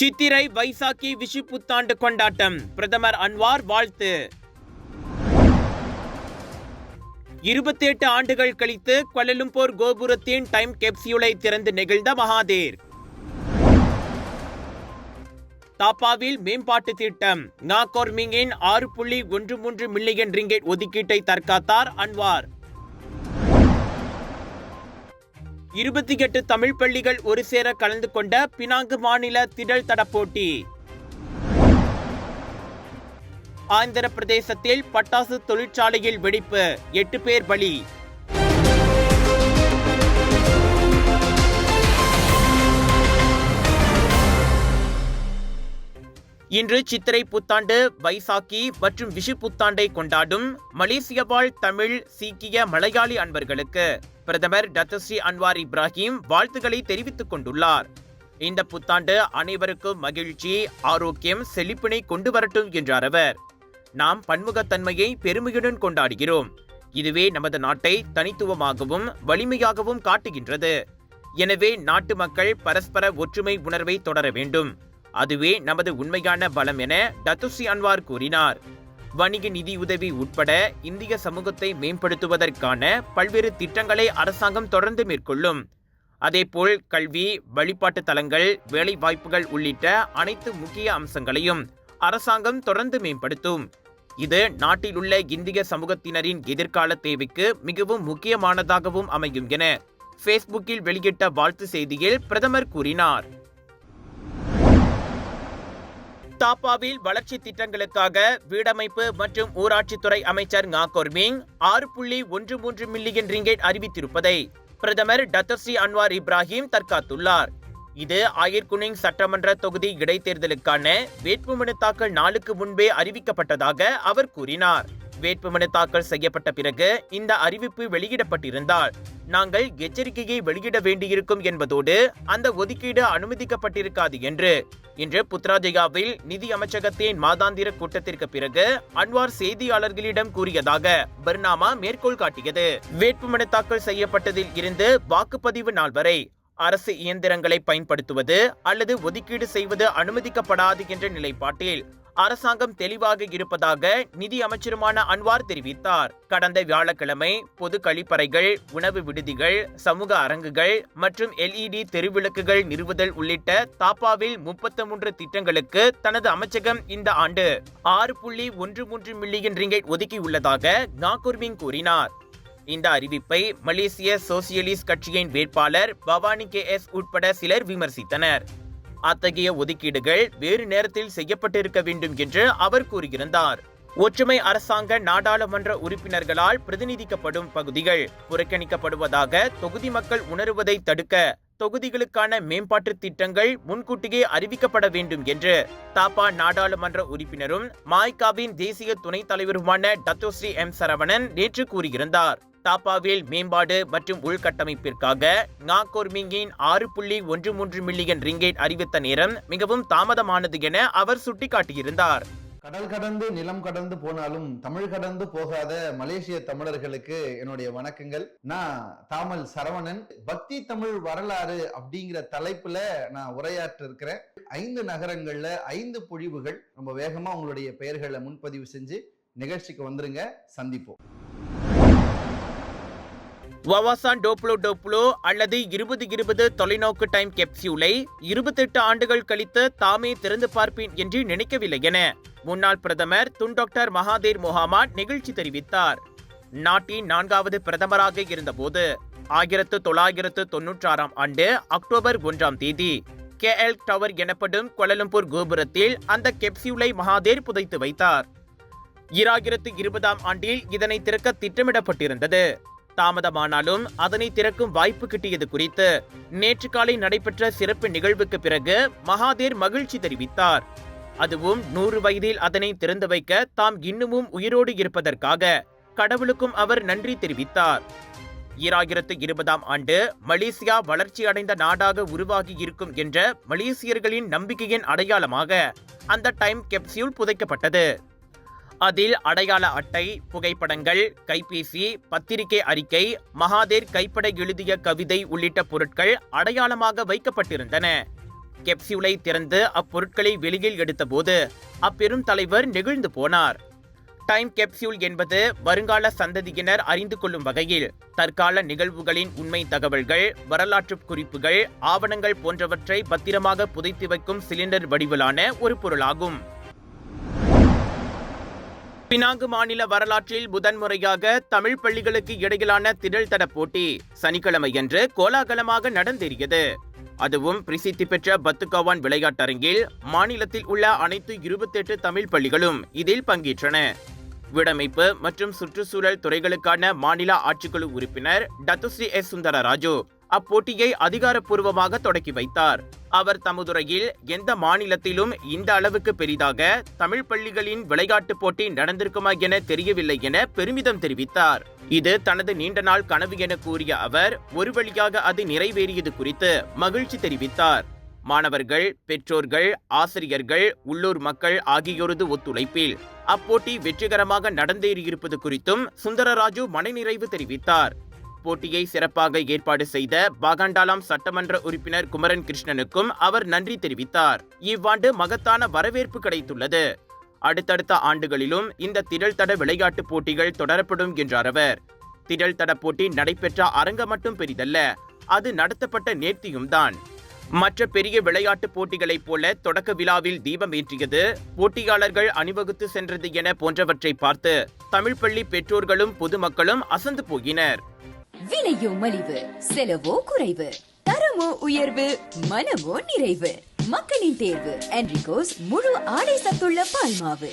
சித்திரை வைசாக்கி விஷு புத்தாண்டு கொண்டாட்டம். பிரதமர் அன்வார் வாழ்த்து. இருபத்தி எட்டு ஆண்டுகள் கழித்து கொலலும்பூர் கோபுரத்தின் டைம் கேப்சியூலை திறந்து நெகிழ்ந்த மகாதேர். தாப்பாவில் மேம்பாட்டு திட்டம். நாகோர்மிங்கின் ஆறு புள்ளி ஒன்று மூன்று மில்லியன் ரிங்கெட் ஒதுக்கீட்டை தற்காத்தார் அன்வார். இருபத்தி எட்டு தமிழ் பள்ளிகள் ஒரு சேர கலந்து கொண்ட பினாங்கு மாநில திடல் தட போட்டி. ஆந்திர பிரதேசத்தில் பட்டாசு தொழிற்சாலையில் வெடிப்பு எட்டு பேர் பலி. இன்று சித்திரை புத்தாண்டு வைசாக்கி மற்றும் விஷு புத்தாண்டை கொண்டாடும் மலேசிய வாழ் தமிழ் சீக்கிய மலையாளி அன்பர்களுக்கு பிரதமர் டத்தஸ்ரீ அன்வார் இப்ராஹிம் வாழ்த்துக்களை தெரிவித்துக் கொண்டுள்ளார். இந்த புத்தாண்டு அனைவருக்கும் மகிழ்ச்சி ஆரோக்கியம் செழிப்பினை கொண்டு வரட்டும் என்றார் அவர். நாம் பன்முகத்தன்மையை பெருமையுடன் கொண்டாடுகிறோம். இதுவே நமது நாட்டை தனித்துவமாகவும் வலிமையாகவும் காட்டுகின்றது. எனவே நாட்டு மக்கள் பரஸ்பர ஒற்றுமை உணர்வை தொடர வேண்டும். அதுவே நமது உண்மையான பலம் என டத்துஸ்ரீ அன்வார் கூறினார். வணிக நிதியுதவி உட்பட இந்திய சமூகத்தை மேம்படுத்துவதற்கான பல்வேறு திட்டங்களை அரசாங்கம் தொடர்ந்து மேற்கொள்ளும். அதேபோல் கல்வி வழிபாட்டு தலங்கள் வேலைவாய்ப்புகள் உள்ளிட்ட அனைத்து முக்கிய அம்சங்களையும் அரசாங்கம் தொடர்ந்து மேம்படுத்தும். இது நாட்டில் உள்ள இந்திய சமூகத்தினரின் எதிர்கால தேவைக்கு மிகவும் முக்கியமானதாகவும் அமையும் என ஃபேஸ்புக்கில் வெளியிட்ட வாழ்த்து செய்தியில் பிரதமர் கூறினார். தாப்பாவில் வளர்ச்சி திட்டங்களுக்காக வீடமைப்பு மற்றும் ஊராட்சித்துறை அமைச்சர் ngா கொர்மிங் ஆறு புள்ளி ஒன்று மூன்று மில்லியன் ரிங்கெட் அறிவித்திருப்பதை பிரதமர் டத்தர்சி அன்வார் இப்ராஹிம் தற்காத்துள்ளார். இது ஆயர்குனிங் சட்டமன்ற தொகுதி இடைத்தேர்தலுக்கான வேட்புமனு தாக்கல் நாளுக்கு முன்பே அறிவிக்கப்பட்டதாக அவர் கூறினார். வேட்புமனு தாக்கல் செய்யப்பட்ட பிறகு இந்த அறிவிப்பு வெளியிடப்பட்டிருந்தால் நாங்கள் எச்சரிக்கையை வெளியிட வேண்டியிருக்கும் என்பதோடு அந்த ஒதுக்கீடு அனுமதிக்கப்பட்டிருக்காது என்று. இன்று புத்ராஜயாவில் நிதி அமைச்சகத்தின் மாதாந்திர கூட்டத்திற்கு பிறகு அன்வார் செய்தியாளர்களிடம் கூறியதாக பர்னாமா மேற்கோள் காட்டியது. வேட்புமனு தாக்கல் செய்யப்பட்டதில் இருந்து வாக்குப்பதிவு நாள் வரை அரசு இயந்திரங்களை பயன்படுத்துவது அல்லது ஒதுக்கீடு செய்வது அனுமதிக்கப்படாது என்ற நிலைப்பாட்டில் அரசாங்கம் தெளிவாக இருப்பதாக நிதி அமைச்சருமான அன்வார் தெரிவித்தார். கடந்த வியாழக்கிழமை பொது கழிப்பறைகள் உணவு விடுதிகள் சமூக அரங்குகள் மற்றும் எல்இடி தெருவிளக்குகள் நிறுவுதல் உள்ளிட்ட தாப்பாவில் முப்பத்தி மூன்று திட்டங்களுக்கு தனது அமைச்சகம் இந்த ஆண்டு ஆறு புள்ளி ஒன்று மூன்று மில்லியன் ரிங்கெட் ஒதுக்கியுள்ளதாக நாகூர்மிங் கூறினார். இந்த அறிவிப்பை மலேசிய சோசியலிஸ்ட் கட்சியின் வேட்பாளர் பவானி கே எஸ் உட்பட சிலர் விமர்சித்தனர். அத்தகைய ஒதுக்கீடுகள் வேறு நேரத்தில் செய்யப்பட்டிருக்க வேண்டும் என்று அவர் கூறியிருந்தார். ஒற்றுமை அரசாங்க நாடாளுமன்ற உறுப்பினர்களால் பிரதிநிதிக்கப்படும் பகுதிகள் புறக்கணிக்கப்படுவதாக தொகுதி மக்கள் உணருவதை தடுக்க தொகுதிகளுக்கான மேம்பாட்டு திட்டங்கள் முன்கூட்டியே அறிவிக்கப்பட வேண்டும் என்று தாப்பா நாடாளுமன்ற உறுப்பினரும் மாய்காவின் தேசிய துணைத் தலைவருமான டத்தோஸ்ரீ எம் சரவணன் நேற்று கூறியிருந்தார். தாப்பாவில் மேம்பாடு மற்றும் உள்கட்டமைப்பிற்காக நாகோர்மிங்கின் ஆறு புள்ளி ஒன்று மூன்று மில்லியன் ரிங்கேட் அறிவித்த நேரம் மிகவும் தாமதமானது என அவர் சுட்டிக்காட்டியிருந்தார். கடல் கடந்து நிலம் கடந்து போனாலும் தமிழ் கடந்து போகாத மலேசிய தமிழர்களுக்கு என்னுடைய வணக்கங்கள். நான் தாமல் சரவணன். பக்தி தமிழ் வரலாறு அப்படிங்கிற தலைப்புல நான் உரையாற்ற இருக்கிறேன் ஐந்து நகரங்கள்ல ஐந்து பொழிவுகள். ரொம்ப வேகமா உங்களுடைய பெயர்களை முன்பதிவு செஞ்சு நிகழ்ச்சிக்கு வந்துருங்க. சந்திப்போம். வவாசான் டோப்ளோ டோப்ளோ அல்லது இருபது இருபது தொலைநோக்கு டைம் கெப்சியூலை இருபத்தெட்டு ஆண்டுகள் கழித்து தாமே திறந்து பார்ப்பேன் என்று நினைக்கவில்லை என முன்னாள் பிரதமர் துன் டாக்டர் மகாதேர் முகாமா நிகழ்ச்சி தெரிவித்தார். நாட்டின் நான்காவது பிரதமராக இருந்தபோது ஆயிரத்து தொள்ளாயிரத்து தொன்னூற்றாறாம் ஆண்டு அக்டோபர் ஒன்றாம் தேதி கே எல் டவர் எனப்படும் கொலலம்பூர் கோபுரத்தில் அந்த கெப்சியூலை மகாதேர் புதைத்து வைத்தார். இராயிரத்து இருபதாம் ஆண்டில் இதனை திறக்க திட்டமிடப்பட்டிருந்தது. தாமதமானாலும் அதனை திறக்கும் வாய்ப்பு கிட்டியது குறித்து நேற்று காலை நடைபெற்ற சிறப்பு நிகழ்வுக்கு பிறகு மகாதேர் மகிழ்ச்சி தெரிவித்தார். அதுவும் நூறு வயதில் அதனை திறந்து வைக்க தாம் இன்னமும் உயிரோடு இருப்பதற்காக கடவுளுக்கும் அவர் நன்றி தெரிவித்தார். ஈராயிரத்து இருபதாம் ஆண்டு மலேசியா வளர்ச்சி அடைந்த நாடாக உருவாகி இருக்கும் என்ற மலேசியர்களின் நம்பிக்கையின் அடையாளமாக அந்த டைம் கெப்சியூல் புதைக்கப்பட்டது. அதில் அடையாள அட்டை புகைப்படங்கள் கைபேசி பத்திரிகை அறிக்கை மகாதேர் கைப்பட எழுதிய கவிதை உள்ளிட்ட பொருட்கள் அடையாளமாக வைக்கப்பட்டிருந்தன. கெப்சியூலை திறந்து அப்பொருட்களை வெளியில் எடுத்தபோது அப்பெரும் தலைவர் நெகிழ்ந்து போனார். டைம் கெப்சியூல் என்பது வருங்கால சந்ததியினர் அறிந்து கொள்ளும் வகையில் தற்கால நிகழ்வுகளின் உண்மை தகவல்கள் வரலாற்று குறிப்புகள் ஆவணங்கள் போன்றவற்றை பத்திரமாக புதைத்து வைக்கும் சிலிண்டர் வடிவிலான ஒரு பொருளாகும். பினாங்கு மாநில வரலாற்றில் முதன்முறையாக தமிழ் பள்ளிகளுக்கு இடையிலான திடல் தட போட்டி சனிக்கிழமையன்று கோலாகலமாக நடந்தேறியது. அதுவும் பிரசித்தி பெற்ற பத்துகவான் விளையாட்டரங்கில் மாநிலத்தில் உள்ள அனைத்து இருபத்தெட்டு தமிழ் பள்ளிகளும் இதில் பங்கேற்றன. வீடமைப்பு மற்றும் சுற்றுச்சூழல் துறைகளுக்கான மாநில ஆட்சிக்குழு உறுப்பினர் டத்துஸ்ரீ எஸ் சுந்தரராஜு அப்போட்டியை அதிகாரப்பூர்வமாக தொடக்கி வைத்தார். அவர் தமதுரையில் எந்த மாநிலத்திலும் இந்த அளவுக்கு பெரிதாக தமிழ் பள்ளிகளின் விளையாட்டுப் போட்டி நடந்திருக்குமா என தெரியவில்லை என பெருமிதம் தெரிவித்தார். இது தனது நீண்ட நாள் கனவு என கூறிய அவர் ஒரு வழியாக அது நிறைவேறியது குறித்து மகிழ்ச்சி தெரிவித்தார். மாணவர்கள் பெற்றோர்கள் ஆசிரியர்கள் உள்ளூர் மக்கள் ஆகியோரது ஒத்துழைப்பில் அப்போட்டி வெற்றிகரமாக நடந்தேறியிருப்பது குறித்தும் சுந்தரராஜு மனநிறைவு தெரிவித்தார். போட்டியை சிறப்பாக ஏற்பாடு செய்த பாகாண்டாலாம் சட்டமன்ற உறுப்பினர் குமரன் கிருஷ்ணனுக்கும் அவர் நன்றி தெரிவித்தார். இவ்வாண்டு மகத்தான வரவேற்பு கிடைத்துள்ளது. அடுத்தடுத்த ஆண்டுகளிலும் இந்த திடல் தட விளையாட்டுப் போட்டிகள் தொடரப்படும் என்றார் அவர். திடல் தட போட்டி நடைபெற்ற அரங்க மட்டும் பெரிதல்ல அது நடத்தப்பட்ட நேர்த்தியும் தான். மற்ற பெரிய விளையாட்டுப் போட்டிகளைப் போல தொடக்க விழாவில் தீபம் ஏற்றியது போட்டியாளர்கள் அணிவகுத்து சென்றது என போன்றவற்றை பார்த்து தமிழ் பள்ளி பெற்றோர்களும் பொதுமக்களும் அசந்து போயினர் விலையோ மலிவு செலவோ குறைவு. தரமோ உயர்வு மனமோ நிறைவு. மக்களின் தேர்வு என்ரிகோஸ் முழு ஆடை சத்துள்ள பால்மாவு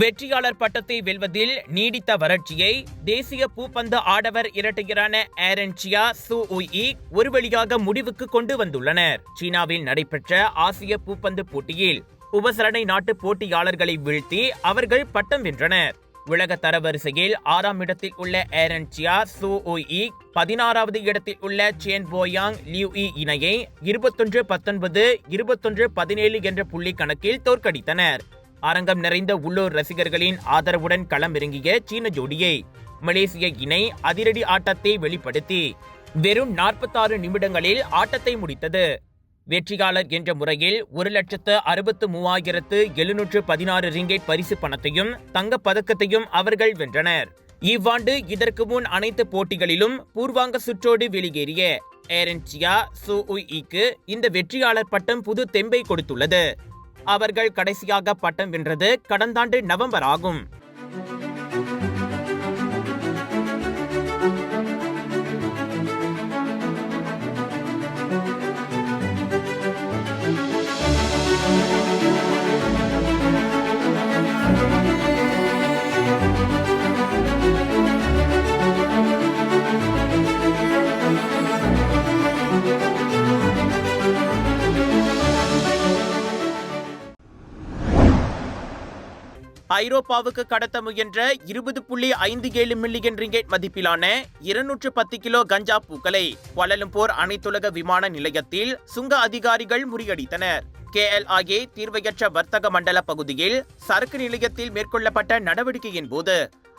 வெற்றியாளர் பட்டத்தை வெல்வதில் நீடித்த வறட்சியை தேசிய பூப்பந்து ஆடவர் இரட்டையரான ஏரன்சியா சு உயி ஒரு வழியாக முடிவுக்கு கொண்டு வந்துள்ளனர். சீனாவில் நடைபெற்ற ஆசிய பூப்பந்து போட்டியில் உபசரணை நாட்டு போட்டியாளர்களை வீழ்த்தி அவர்கள் பட்டம் வென்றனர். உலக தரவரிசையில் ஆறாம் இடத்தில் உள்ள ஏரன்சியா சு பதினாறாவது இடத்தில் உள்ள சேன் போயாங் லியூ இ இணையை இருபத்தொன்று பத்தொன்பது இருபத்தொன்று பதினேழு என்ற புள்ளி கணக்கில் தோற்கடித்தனர். அரங்கம் நிறைந்த உள்ளூர் ரசிகர்களின் ஆதரவுடன் களமிறங்கிய சீன ஜோடியை மலேசிய இணை அதிரடி ஆட்டத்தை வெளிப்படுத்தி வெறும் 46 நிமிடங்களில் ஆட்டத்தை முடித்தது. வெற்றியாளர் என்ற முறையில் ஒரு லட்சத்து அறுபத்து மூவாயிரத்து எழுநூற்று பதினாறு ரிங்கேட் பரிசு பணத்தையும் தங்கப் பதக்கத்தையும் அவர்கள் வென்றனர். இவ்வாண்டு இதற்கு முன் அனைத்து போட்டிகளிலும் பூர்வாங்க சுற்றோடு வெளியேறிய ஏரன்சியா சு உயிக்கு இந்த வெற்றியாளர் பட்டம் புது தெம்பை கொடுத்துள்ளது. அவர்கள் கடைசியாக பட்டம் வென்றது கடந்த ஆண்டு நவம்பர் ஆகும். ஐரோப்பாவுக்கு கடத்த முயன்ற இருபது புள்ளி ஐந்து ஏழு மில்லியன் ரிங்கேட் மதிப்பிலான இருநூற்று பத்து கிலோ கஞ்சா பூக்களை கோலலம்பூர் அனைத்துலக விமான நிலையத்தில் சுங்க அதிகாரிகள் முறியடித்தனர். கேஎல்ஆஏ தீர்வையற்ற வர்த்தக மண்டல பகுதியில் சரக்கு நிலையத்தில் மேற்கொள்ளப்பட்ட நடவடிக்கையின் போது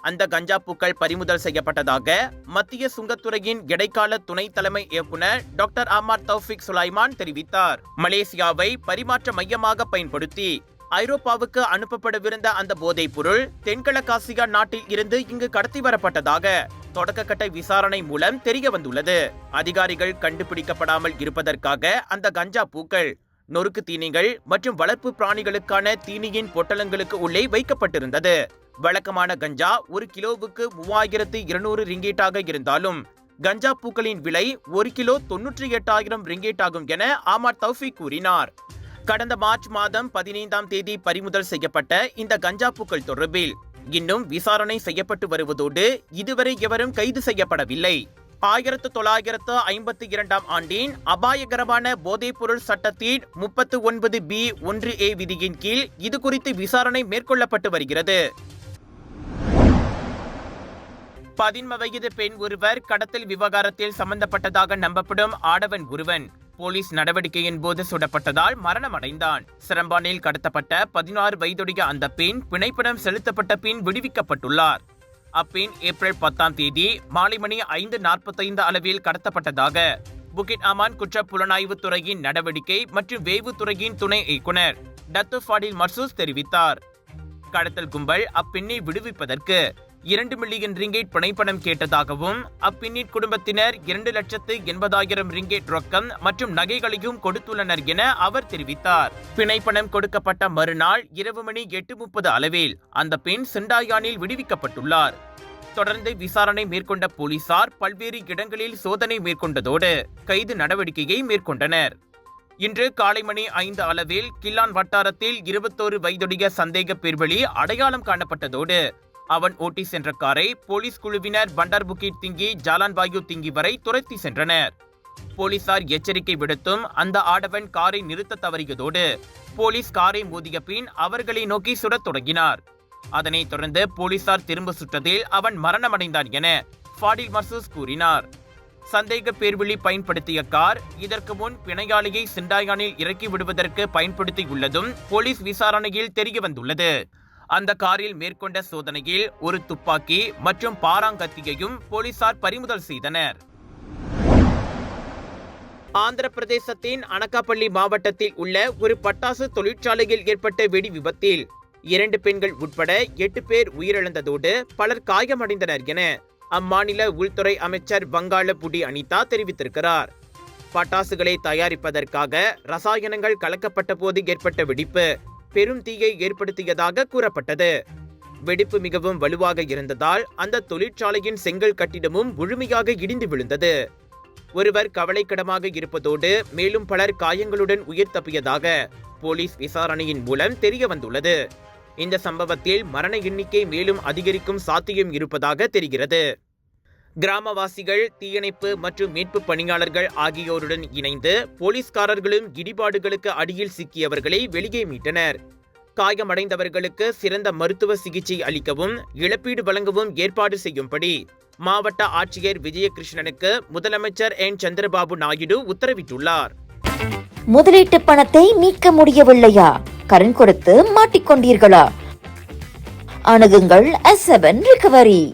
அந்த கஞ்சா பூக்கள் பறிமுதல் செய்யப்பட்டதாக மத்திய சுங்கத்துறையின் இடைக்கால துணை தலைமை இயக்குனர் டாக்டர் அமார் தௌஃபிக் சுலைமான் தெரிவித்தார். மலேசியாவை பரிமாற்ற மையமாக பயன்படுத்தி ஐரோப்பாவுக்கு அனுப்பப்படவிருந்த அந்த போதைப் பொருள் தென்கிழக்காசியா நாட்டில் இருந்து இங்கு கடத்தி வரப்பட்டதாக தொடக்கக்கட்ட விசாரணை மூலம் தெரிய வந்துள்ளது அதிகாரிகள் கண்டுபிடிக்கப்படாமல் இருப்பதற்காக அந்த கஞ்சா பூக்கள் நொறுக்கு தீனிகள் மற்றும் வளர்ப்பு பிராணிகளுக்கான தீனியின் பொட்டலங்களுக்கு உள்ளே வைக்கப்பட்டிருந்தது. வழக்கமான கஞ்சா ஒரு கிலோவுக்கு மூவாயிரத்து இருநூறு ரிங்கேட்டாக இருந்தாலும் கஞ்சா பூக்களின் விலை ஒரு கிலோ தொன்னூற்றி எட்டாயிரம் ரிங்கேட் ஆகும் என ஆமார் தௌஃபிக் கூறினார். கடந்த மார்ச் மாதம் பதினைந்தாம் தேதி பறிமுதல் செய்யப்பட்ட இந்த கஞ்சா பூக்கள் தொடர்பில் இன்னும் விசாரணை செய்யப்பட்டு வருவதோடு இதுவரை எவரும் கைது செய்யப்படவில்லை. ஆயிரத்து தொள்ளாயிரத்து ஐம்பத்தி இரண்டாம் ஆண்டின் அபாயகரமான போதைப்பொருள் சட்டத்தின் முப்பத்து ஒன்பது பி ஒன்று ஏ விதியின் கீழ் இது குறித்து விசாரணை மேற்கொள்ளப்பட்டு வருகிறது. பதின்ம வயது பெண் ஒருவர் கடத்தல் விவகாரத்தில் சம்பந்தப்பட்டதாக நம்பப்படும் ஆடவன் ஒருவன் போலீஸ் நடவடிக்கையின் போது சுடப்பட்டதால் மரணமடைந்தான். சிரம்பானில் கடத்தப்பட்ட பதினாறு வயதுடைய அந்த பெண் பிணைப்படம் செலுத்தப்பட்ட பின் விடுவிக்கப்பட்டுள்ளார். அப்பெண் ஏப்ரல் பத்தாம் தேதி மாலை மணி ஐந்து நாற்பத்தைந்து அளவில் கடத்தப்பட்டதாக புகிட் அமான் குற்ற புலனாய்வு துறையின் நடவடிக்கை மற்றும் வேவு துறையின் துணை இயக்குனர் டத்து ஃபாடில் மர்சூஸ் தெரிவித்தார். கடத்தல் கும்பல் அப்பெண்ணை விடுவிப்பதற்கு இரண்டு மில்லியன் ரிங்கேட் பிணைப்பணம் கேட்டதாகவும் அப்பின்னிட் குடும்பத்தினர் இரண்டு லட்சத்து எண்பதாயிரம் ரிங்கேட் ரொக்கம் மற்றும் நகைகளையும் கொடுத்துள்ளனர் என அவர் தெரிவித்தார். பிணைப்பணம் கொடுக்கப்பட்ட மறுநாள் இரவு மணி எட்டு முப்பது அளவில் அந்த பெண் சிண்டாயானில் விடுவிக்கப்பட்டுள்ளார். தொடர்ந்து விசாரணை மேற்கொண்ட போலீசார் பல்வேறு இடங்களில் சோதனை மேற்கொண்டதோடு கைது நடவடிக்கையை மேற்கொண்டனர். இன்று காலை மணி ஐந்து அளவில் கில்லான் வட்டாரத்தில் இருபத்தோரு வயதுடைய சந்தேக பேர்வழி அடையாளம் காணப்பட்டதோடு அவன் ஓட்டி சென்ற காரை போலீஸ் குழுவினர் பண்டர் புக்கிட் திங்கி ஜாலான்பாயு திங்கி வரை துரத்தி சென்றனர். போலீசார் எச்சரிக்கை விடுத்தும் அந்த ஆடவன் காரை நிறுத்த தவறியதோடு போலீஸ் காரை மோதிய பின் அவர்களை நோக்கி சுடத் தொடங்கினார். அதனைத் தொடர்ந்து போலீசார் திரும்ப சுட்டதில் அவன் மரணமடைந்தான் என ஃபாடில் மர்சூஸ் கூறினார். சந்தேக பேர்வழி பயன்படுத்திய கார் இதற்கு முன் பிணையாளியை சிண்டாயானில் இறக்கி விடுவதற்கு பயன்படுத்தியுள்ளதும் போலீஸ் விசாரணையில் தெரிய வந்துள்ளது அந்த காரில் மேற்கொண்ட சோதனையில் ஒரு துப்பாக்கி மற்றும் பாராங்கத்தியையும் போலீசார் பறிமுதல் செய்தனர். ஆந்திர பிரதேசத்தின் அனகாப்பள்ளி மாவட்டத்தில் உள்ள ஒரு பட்டாசு தொழிற்சாலையில் ஏற்பட்ட வெடி விபத்தில் இரண்டு பெண்கள் உட்பட எட்டு பேர் உயிரிழந்ததோடு பலர் காயமடைந்தனர் என அம்மாநில உள்துறை அமைச்சர் வங்காள புடி அனிதா தெரிவித்திருக்கிறார். பட்டாசுகளை தயாரிப்பதற்காக ரசாயனங்கள் கலக்கப்பட்ட போது ஏற்பட்ட வெடிப்பு பெரும் தீயை ஏற்படுத்தியதாக கூறப்பட்டது. வெடிப்பு மிகவும் வலுவாக இருந்ததால் அந்த தொழிற்சாலையின் செங்கல் கட்டிடமும் முழுமையாக இடிந்து விழுந்தது. ஒருவர் கவலைக்கிடமாக இருப்பதோடு மேலும் பலர் காயங்களுடன் உயிர் தப்பியதாக போலீஸ் விசாரணையின் மூலம் தெரிய வந்துள்ளது. இந்த சம்பவத்தில் மரண எண்ணிக்கை மேலும் அதிகரிக்கும் சாத்தியம் இருப்பதாக தெரிகிறது. கிராமவாசிகள் தீயணைப்பு மற்றும் மீட்பு பணியாளர்கள் ஆகியோருடன் இணைந்து போலீஸ்காரர்களும் இடிபாடுகளுக்கு அடியில் சிக்கியவர்களை வெளியே மீட்டனர். காயமடைந்தவர்களுக்கு சிறந்த மருத்துவ சிகிச்சை அளிக்கவும் இழப்பீடு வழங்கவும் ஏற்பாடு செய்யும்படி மாவட்ட ஆட்சியர் விஜயகிருஷ்ணனுக்கு முதலமைச்சர் என். சந்திரபாபு நாயுடு உத்தரவிட்டுள்ளார். முதலீட்டு பணத்தை மீட்க முடியவில்லையா? கடன் கொடுத்து மாட்டிக்கொண்டீர்களா? அணுகுங்கள் ரிகவரி